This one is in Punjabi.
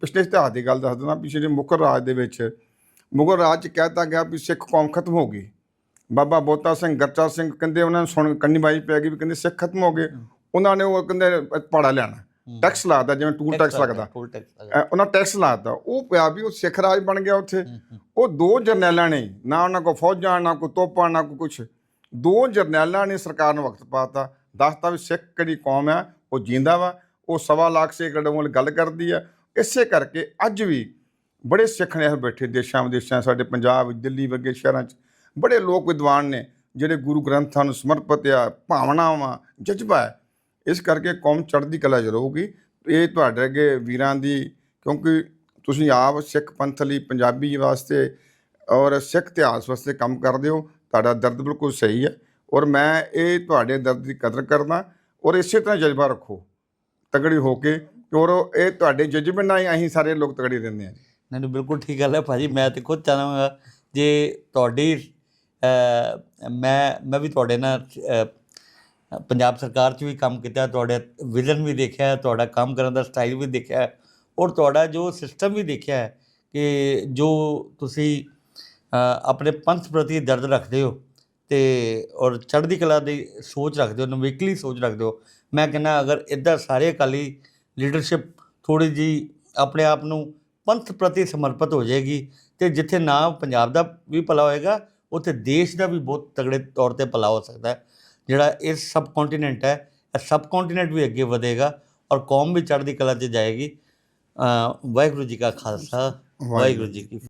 ਪਿਛਲੇ ਇਤਿਹਾਸ ਦੀ ਗੱਲ ਦੱਸ ਦਿੰਦਾ ਪਿਛਲੇ ਮੁਗਲ ਰਾਜ ਦੇ ਵਿੱਚ ਮੁਗਲ ਰਾਜ ਚ ਕਹਿਤਾ ਗਿਆ ਵੀ ਸਿੱਖ ਕੌਮ ਖਤਮ ਹੋ ਗਈ। ਬਾਬਾ ਬੋਤਾ ਸਿੰਘ ਗੱਚਾ ਸਿੰਘ ਕਹਿੰਦੇ ਉਹਨਾਂ ਨੂੰ ਸੁਣ ਕੰਨੀ ਬਾਈ ਪੈ ਗਈ ਵੀ ਕਹਿੰਦੇ ਸਿੱਖ ਖਤਮ ਹੋ ਗਏ। ਉਹਨਾਂ ਨੇ ਉਹ ਕਹਿੰਦੇ ਪਹਾੜਾ ਲੈਣਾ ਟੈਕਸ ਲਾਦਾ ਜਿਵੇਂ ਟੂਲ ਟੈਕਸ ਲੱਗਦਾ। ਉਹਨਾਂ ਟੈਕਸ ਲਾਤਾ ਉਹ ਪਿਆ ਵੀ ਉਹ ਸਿੱਖ ਰਾਜ ਬਣ ਗਿਆ ਉੱਥੇ। ਉਹ ਦੋ ਜਰਨੈਲਾਂ ਨੇ ਨਾ ਉਹਨਾਂ ਕੋ ਫੌਜਾਂ ਨਾ ਕੋ ਤੋਪਾਂ ਨਾ ਕੋ ਕੁਛ। ਦੋ ਜਰਨੈਲਾਂ ਨੇ ਸਰਕਾਰ ਨੂੰ ਵਕਤ ਪਾਤਾ ਦੱਸਤਾ ਵੀ ਸਿੱਖ ਕਿਹੜੀ ਕੌਮ ਆ ਉਹ ਜਿੰਦਾ ਵਾ। ਉਹ ਸਵਾ ਲੱਖ ਸੈਕੜੇ ਵੱਲ ਗੱਲ ਕਰਦੀ ਆ। ਇਸੇ ਕਰਕੇ ਅੱਜ ਵੀ ਬੜੇ ਸਿੱਖ ਨੇ ਇੱਥੇ ਬੈਠੇ ਦੇਸ਼ਾਂ ਵਿਦੇਸ਼ਾਂ, ਸਾਡੇ ਪੰਜਾਬ, ਦਿੱਲੀ ਵਰਗੇ ਸ਼ਹਿਰਾਂ 'ਚ। ਬੜੇ ਲੋਕ ਵਿਦਵਾਨ ਨੇ, ਜਿਹੜੇ ਗੁਰੂ ਗ੍ਰੰਥਾਂ ਨੂੰ ਸਮਰਪਿਤ ਆ, ਭਾਵਨਾਵਾਂ, ਜਜ਼ਬਾ ਹੈ। ਇਸ ਕਰਕੇ ਕੌਮ ਚੜ੍ਹਦੀ ਕਲਾ 'ਚ ਰਹੂਗੀ। ਇਹ ਤੁਹਾਡੇ ਅੱਗੇ ਵੀਰਾਂ ਦੀ, ਕਿਉਂਕਿ ਤੁਸੀਂ ਆਪ ਸਿੱਖ ਪੰਥ ਲਈ ਪੰਜਾਬੀ ਵਾਸਤੇ ਔਰ ਸਿੱਖ ਇਤਿਹਾਸ ਵਾਸਤੇ ਕੰਮ ਕਰਦੇ ਹੋ, ਤੁਹਾਡਾ ਦਰਦ ਬਿਲਕੁਲ ਸਹੀ ਹੈ। ਔਰ ਮੈਂ ਇਹ ਤੁਹਾਡੇ ਦਰਦ ਦੀ ਕਦਰ ਕਰਦਾ ਔਰ ਇਸੇ ਤਰ੍ਹਾਂ ਜਜ਼ਬਾ ਰੱਖੋ। ਤਗੜੀ ਹੋ ਕੇ ਔਰ ਇਹ ਤੁਹਾਡੇ ਜਜ਼ਬੇ ਨਾਲ ਹੀ ਅਸੀਂ ਸਾਰੇ ਲੋਕ ਤਗੜੀ ਰਹਿੰਦੇ ਹਾਂ ਨਹੀਂ ਬਿਲਕੁਲ ਠੀਕ ਗੱਲ ਹੈ ਭਾਜੀ, ਮੈਂ ਤੇ ਖੁਦ ਚਾਹਾਂਗਾ ਜੇ ਤੁਹਾਡੀ ਮੈਂ ਮੈਂ ਵੀ ਤੁਹਾਡੇ ਨਾਲ ਪੰਜਾਬ ਸਰਕਾਰ 'ਚ ਵੀ ਕੰਮ ਕੀਤਾ, ਤੁਹਾਡੇ ਵਿਜ਼ਨ ਵੀ ਦੇਖਿਆ, ਤੁਹਾਡਾ ਕੰਮ ਕਰਨ ਦਾ ਸਟਾਈਲ ਵੀ ਦੇਖਿਆ ਔਰ ਤੁਹਾਡਾ ਜੋ ਸਿਸਟਮ ਵੀ ਦੇਖਿਆ ਹੈ ਕਿ ਜੋ ਤੁਸੀਂ ਆਪਣੇ ਪੰਥ ਪ੍ਰਤੀ ਦਰਦ ਰੱਖਦੇ ਹੋ ਤੇ ਔਰ ਚੜ੍ਹਦੀ ਕਲਾ ਦੀ ਸੋਚ ਰੱਖਦੇ ਹੋ, ਨਵੇਕਲੀ ਸੋਚ ਰੱਖਦੇ ਹੋ, ਮੈਂ ਕਹਿੰਦਾ ਅਗਰ ਇੱਦਾਂ ਸਾਰੇ ਅਕਾਲੀ ਲੀਡਰਸ਼ਿਪ ਥੋੜੀ ਜੀ ਆਪਣੇ ਆਪ ਨੂੰ ਪੰਥ ਪ੍ਰਤੀ ਸਮਰਪਿਤ ਹੋ ਜਾਏਗੀ ਤੇ ਜਿੱਥੇ ਨਾ ਪੰਜਾਬ ਦਾ ਵੀ ਭਲਾ ਹੋਏਗਾ ਉੱਥੇ ਦੇਸ਼ ਦਾ ਵੀ ਬਹੁਤ ਤਗੜੇ ਤੌਰ ਤੇ ਭਲਾ ਹੋ ਸਕਦਾ ਹੈ। ਜਿਹੜਾ ਇਹ ਸਬ ਕੰਟੀਨੈਂਟ ਹੈ ਇਹ ਸਬ ਕੰਟੀਨੈਂਟ ਵੀ ਅੱਗੇ ਵਧੇਗਾ ਔਰ ਕੌਮ ਵੀ ਚੜ੍ਹਦੀ ਕਲਾ 'ਚ ਜਾਏਗੀ। ਵਾਹਿਗੁਰੂ ਜੀ ਕਾ ਖਾਲਸਾ ਵਾਹਿਗੁਰੂ ਜੀ ਕੀ